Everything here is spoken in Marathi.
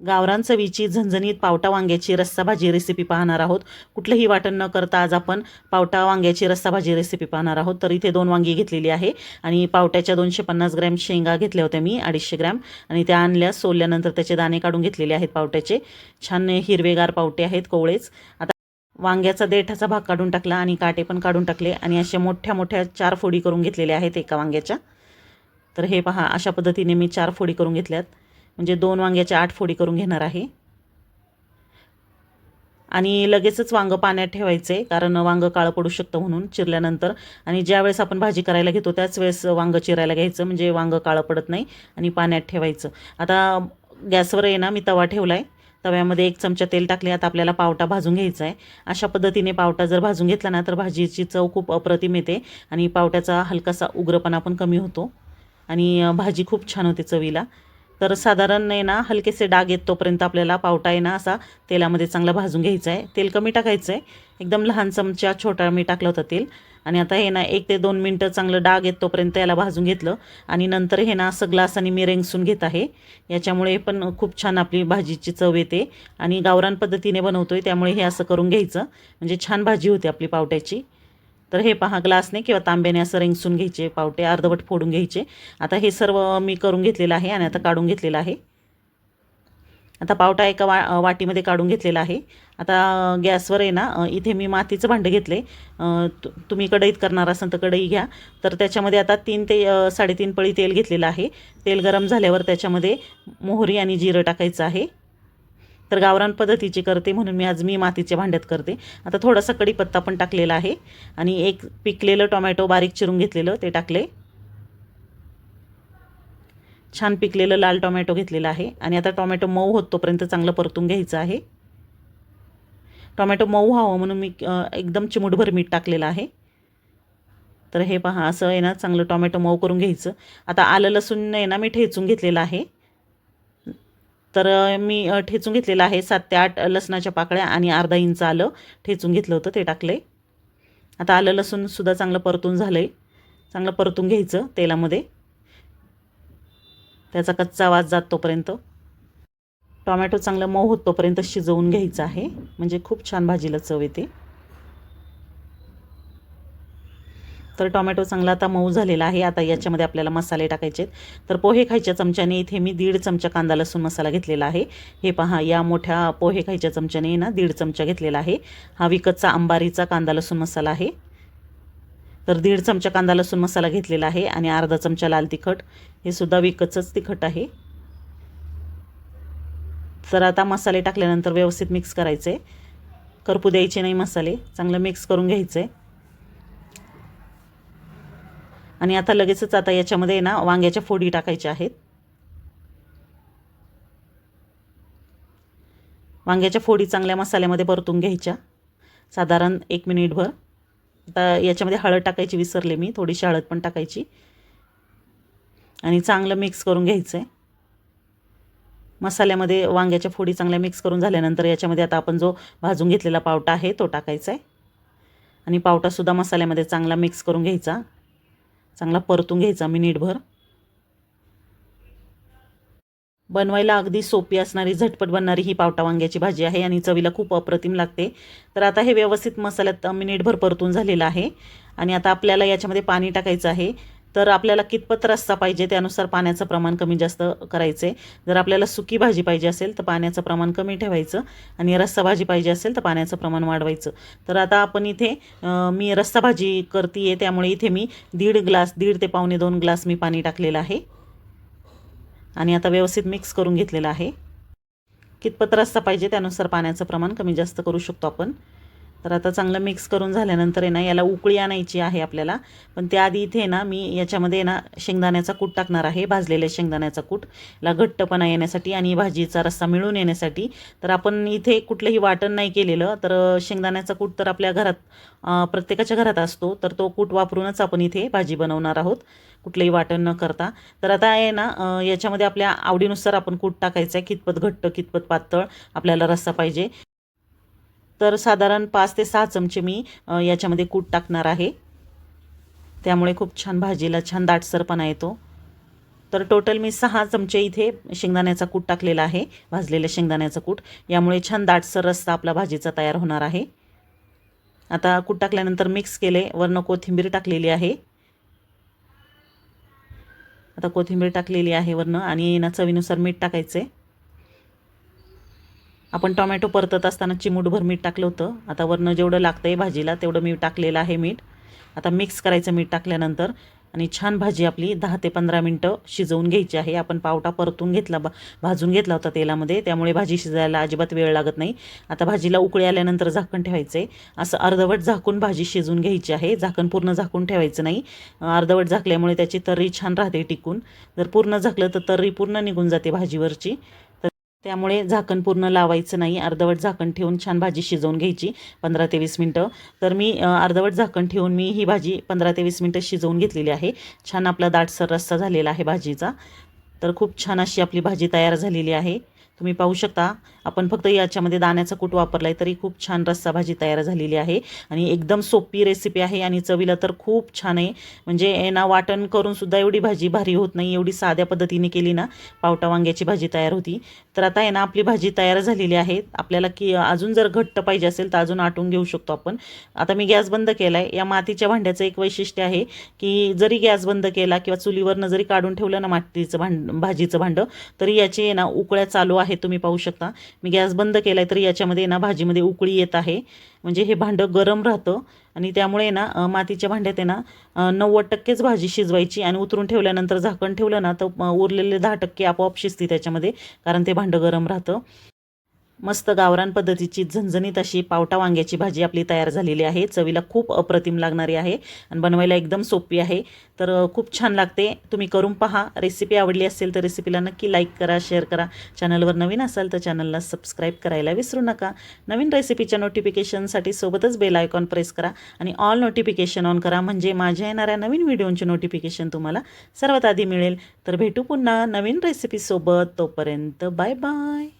गावरान चवीची झणझणीत पावटा वांग्याची रस्सा भाजी रेसिपी पाहणार आहोत. कुठलंही वाटण न करता आज आपण पावटा वांग्याची रस्सा भाजी रेसिपी पाहणार आहोत. तर इथे दोन वांगी घेतलेली आहे आणि पावट्याच्या दोनशे पन्नास ग्रॅम शेंगा घेतल्या होत्या मी अडीचशे ग्रॅम. आणि त्या आणल्या सोलल्यानंतर त्याचे दाणे काढून घेतलेले आहेत पावट्याचे. छान हिरवेगार पावटे आहेत कोवळेच. आता वांग्याचा देठाचा भाग काढून टाकला आणि काटे पण काढून टाकले आणि अशा मोठ्या मोठ्या चार फोडी करून घेतलेल्या आहेत एका वांग्याच्या. तर हे पहा अशा पद्धतीने मी चार फोडी करून घेतल्यात. म्हणजे दोन वांग्याच्या आठ फोडी करून घेणार आहे. आणि लगेचच वांगं पाण्यात ठेवायचं आहे कारण वांगं काळं पडू शकतं म्हणून चिरल्यानंतर. आणि ज्या वेळेस आपण भाजी करायला घेतो त्याच वेळेस वांगं चिरायला घ्यायचं म्हणजे वांगं काळं पडत नाही आणि पाण्यात ठेवायचं. आता गॅसवर आहे ना मी तवा ठेवला आहे तव्यामध्ये एक चमचा तेल टाकले आता आपल्याला पावटा भाजून घ्यायचा आहे. अशा पद्धतीने पावटा जर भाजून घेतला ना तर भाजीची चव खूप अप्रतिम येते आणि पावट्याचा हलकासा उग्रपणा पण कमी होतो. आणि भाजी खूप छान होते चवीला. तर साधारण नाही ना हलकेसे डाग येत तोपर्यंत आपल्याला पावटा आहे ना असा तेलामध्ये चांगला भाजून घ्यायचा आहे. तेल कमी टाकायचं आहे. एकदम लहान चमचा छोटा मी टाकलं होतं तेल. आणि आता हे ना एक ते दोन मिनटं चांगलं डाग येत तोपर्यंत याला भाजून घेतलं. आणि नंतर हे ना असं ग्लासाने मी रेंगसून घेत आहे. याच्यामुळे पण खूप छान आपली भाजीची चव येते. आणि गावरान पद्धतीने बनवतो आहे त्यामुळे हे असं करून घ्यायचं. म्हणजे छान भाजी होते आपली पावट्याची. तर हे पहा ग्लासने किंवा तांब्याने असं रिंगसून घ्यायचे पावटे अर्धवट फोडून घ्यायचे. आता हे सर्व मी करून घेतलेलं आहे आणि आता काढून घेतलेलं आहे. आता पावटा एका वा वाटीमध्ये काढून घेतलेला आहे. आता गॅसवर आहे ना इथे मी मातीचं भांडं घेतले तु तुम्ही कढईत करणार असाल तर कढई घ्या. तर त्याच्यामध्ये आता तीन ते साडेतीन पळी तेल घेतलेलं आहे. तेल गरम झाल्यावर त्याच्यामध्ये मोहरी आणि जिरं टाकायचं आहे. तर गावरान पद्धतीची करते म्हणून मी आज मी मातीच्या भांड्यात करते. आता थोडासा कढीपत्ता पण टाकलेला आहे. आणि एक पिकलेलं टोमॅटो बारीक चिरून घेतलेलं ते टाकले. छान पिकलेलं लाल टोमॅटो घेतलेलं आहे. आणि आता टोमॅटो मऊ होत तोपर्यंत चांगलं परतून घ्यायचं आहे. टोमॅटो मऊ व्हावं म्हणून मी एकदम चिमूटभर मीठ टाकलेलं आहे. तर हे पहा असं आहे ना चांगलं टोमॅटो मऊ करून घ्यायचं. आता आलं लसूण आहे ना मी ठेचून घेतलेलं आहे. तर मी ठेचून घेतलेलं आहे. सात ते आठ लसणाच्या पाकळ्या आणि अर्धा इंच आलं ठेचून घेतलं होतं ते टाकले आता आलं लसूणसुद्धा चांगलं परतून झालं आहे चांगलं परतून घ्यायचं तेलामध्ये. त्याचा कच्चा वास जात तोपर्यंत. टॉमॅटो चांगलं मऊ होत तोपर्यंत शिजवून घ्यायचं आहे. म्हणजे खूप छान भाजीला चव येते. तर टोमॅटो चांगला आता मऊ झालेला आहे. आता याच्यामध्ये आपल्याला मसाले टाकायचे तर पोहे खायच्या चमच्याने इथे मी दीड चमचा कांदा लसूण मसाला घेतलेला आहे. हे पहा या मोठ्या पोहे खायच्या चमच्याने ना दीड चमचा घेतलेला आहे. हा विकतचा अंबारीचा कांदा लसूण मसाला आहे. तर दीड चमचा कांदा लसूण मसाला घेतलेला आहे आणि अर्धा चमचा लाल तिखट. हे सुद्धा विकतचंच तिखट आहे. तर आता मसाले टाकल्यानंतर व्यवस्थित मिक्स करायचे. करपू द्यायचे नाही मसाले. चांगलं मिक्स करून घ्यायचं आहे आणि आता लगेचच आता याच्यामध्ये ना वांग्याच्या फोडी टाकायच्या आहेत. वांग्याच्या फोडी चांगल्या मसाल्यामध्ये परतून घ्यायच्या. साधारण एक मिनिटभर आता याच्यामध्ये हळद टाकायची विसरले मी. थोडीशी हळद पण टाकायची. आणि चांगलं मिक्स करून घ्यायचं आहे मसाल्यामध्ये वांग्याच्या फोडी चांगल्या मिक्स करून झाल्यानंतर याच्यामध्ये आता आपण जो भाजून घेतलेला पावटा आहे तो टाकायचा आहे आणि पावटासुद्धा मसाल्यामध्ये चांगला मिक्स करून घ्यायचा. चांगला परतून घ्यायचा मिनिटभर बनवायला अगदी सोपी असणारी झटपट बनणारी ही पावटा वांग्याची भाजी आहे आणि चवीला खूप अप्रतिम लागते. तर आता हे व्यवस्थित मसाल्यात मिनिटभर परतून झालेलं आहे. आणि आता आपल्याला याच्यामध्ये पाणी टाकायचं आहे. तर आपल्याला कितपत रस्सा पाहिजे त्यानुसार पाण्याचं प्रमाण कमी जास्त करायचं. आहे जर आपल्याला सुकी भाजी पाहिजे असेल तर पाण्याचं प्रमाण कमी ठेवायचं आणि रस्सा भाजी पाहिजे असेल तर पाण्याचं प्रमाण वाढवायचं. तर आता आपण इथे मी रस्सा भाजी करते आहे त्यामुळे इथे मी दीड ग्लास दीड ते पावणे दोन ग्लास मी पाणी टाकलेलं आहे. आणि आता व्यवस्थित मिक्स करून घेतलेलं आहे. कितपत रस्सा पाहिजे त्यानुसार पाण्याचं प्रमाण कमी जास्त करू शकतो आपण. तर आता चांगलं मिक्स करून झाल्यानंतर आहे ना याला उकळी आणायची आहे आपल्याला. पण त्याआधी इथे ना मी याच्यामध्ये ना शेंगदाण्याचा कूट टाकणार आहे भाजलेल्या शेंगदाण्याचा कूट. ला घट्टपणा येण्यासाठी आणि भाजीचा रस्सा मिळून येण्यासाठी. तर आपण इथे कुठलंही वाटण नाही केलेलं. तर शेंगदाण्याचा कूट तर आपल्या घरात प्रत्येकाच्या घरात असतो. तर तो कूट वापरूनच आपण इथे भाजी बनवणार आहोत कुठलंही वाटण न करता. तर आता आहे ना याच्यामध्ये आपल्या आवडीनुसार आपण कूट टाकायचं आहे. कितपत घट्ट कितपत पातळ आपल्याला रस्सा पाहिजे. तर साधारण पाच ते सहा चमचे मी याच्यामध्ये कूट टाकणार आहे. त्यामुळे खूप छान भाजीला छान दाटसरपणा येतो. तर टोटल मी सहा चमचे इथे शेंगदाण्याचा कूट टाकलेला आहे भाजलेल्या शेंगदाण्याचा कूट. यामुळे छान दाटसर रस्ता आपला भाजीचा तयार होणार आहे. आता कूट टाकल्यानंतर मिक्स केले वरनं कोथिंबीर टाकलेली आहे. आता कोथिंबीर टाकलेली आहे वरनं आणि ना चवीनुसार मीठ टाकायचं. आहे आपण टोमॅटो परतत असताना चिमूटभर मीठ टाकलं होतं. आता वरनं जेवढं लागतं आहे भाजीला तेवढं मी टाकलेलं आहे मीठ. आता मिक्स करायचं मीठ टाकल्यानंतर आणि छान भाजी आपली दहा ते पंधरा मिनटं शिजवून घ्यायची आहे. आपण पावटा परतून घेतला बा भाजून घेतला होता तेलामध्ये. त्यामुळे भाजी शिजायला अजिबात वेळ लागत नाही. आता भाजीला उकळी आल्यानंतर झाकण ठेवायचं आहे असं अर्धवट झाकून भाजी शिजवून घ्यायची आहे. झाकण पूर्ण झाकून ठेवायचं नाही. अर्धवट झाकल्यामुळे त्याची तर्री छान राहते टिकून. जर पूर्ण झाकलं तर तर्री पूर्ण निघून जाते भाजीवरची. त्यामुळे झाकण पूर्ण लावायचं नाही. अर्धवट झाकण ठेवून छान भाजी शिजवून घ्यायची पंधरा ते वीस मिनटं. तर मी अर्धवट झाकण ठेवून मी ही भाजी पंधरा ते वीस मिनटं शिजवून घेतलेली आहे. छान आपला दाटसर रस्सा झालेला आहे भाजीचा. तर खूप छान अशी आपली भाजी तयार झालेली आहे. तुम्ही पाहू शकता आपण फक्त याच्यामध्ये दाण्याचा कूट वापरला आहे तरी खूप छान रस्सा भाजी तयार झालेली आहे. आणि एकदम सोपी रेसिपी आहे आणि चवीला तर खूप छान आहे. म्हणजे ना वाटण करून सुद्धा एवढी भाजी भारी होत नाही एवढी साध्या पद्धतीने केली ना पावटा वांग्याची भाजी तयार होती. तर आता आहे ना आपली भाजी तयार झालेली आहे. आपल्याला की अजून जर घट्ट पाहिजे असेल तर अजून आटून घेऊ शकतो आपण. आता मी गॅस बंद केला आहे या मातीच्या भांड्याचं एक वैशिष्ट्य आहे की जरी गॅस बंद केला किंवा चुलीवरनं जरी काढून ठेवलं ना मातीचं भांड भाजीचं भांडं तरी याचे आहे ना उकळ्या चालू आहे तुम्ही पाहू शकता. मी गॅस बंद केला आहे तरी याच्यामध्ये ना भाजीमध्ये उकळी येत आहे. म्हणजे हे भांडं गरम राहतं आणि त्यामुळे ना मातीच्या भांड्यात आहे ना नव्वद टक्केच भाजी शिजवायची आणि उतरून ठेवल्यानंतर झाकण ठेवलं ना तर उरलेले दहा टक्के आपोआप शिजते त्याच्यामध्ये कारण ते भांडं गरम राहतं. मस्त गावरान पद्धतीची झणझणीत अशी पावटा वांग्याची भाजी आपली तयार झालेली आहे. चवीला खूप अप्रतिम लागणारी आहे आणि बनवायला एकदम सोपी आहे. तर खूप छान लागते. तुम्ही करून पहा. रेसिपी आवडली असेल तर रेसिपीला नक्की लाईक करा शेअर करा. चॅनलवर नवीन असाल तर चॅनलला सबस्क्राईब करायला विसरू नका. नवीन रेसिपीच्या नोटिफिकेशनसाठी सोबतच बेल आयकॉन प्रेस करा आणि ऑल नोटिफिकेशन ऑन करा. म्हणजे माझ्या येणाऱ्या नवीन व्हिडिओंचे नोटिफिकेशन तुम्हाला सर्वात आधी मिळेल. तर भेटू पुन्हा नवीन रेसिपीसोबत. तोपर्यंत बाय बाय.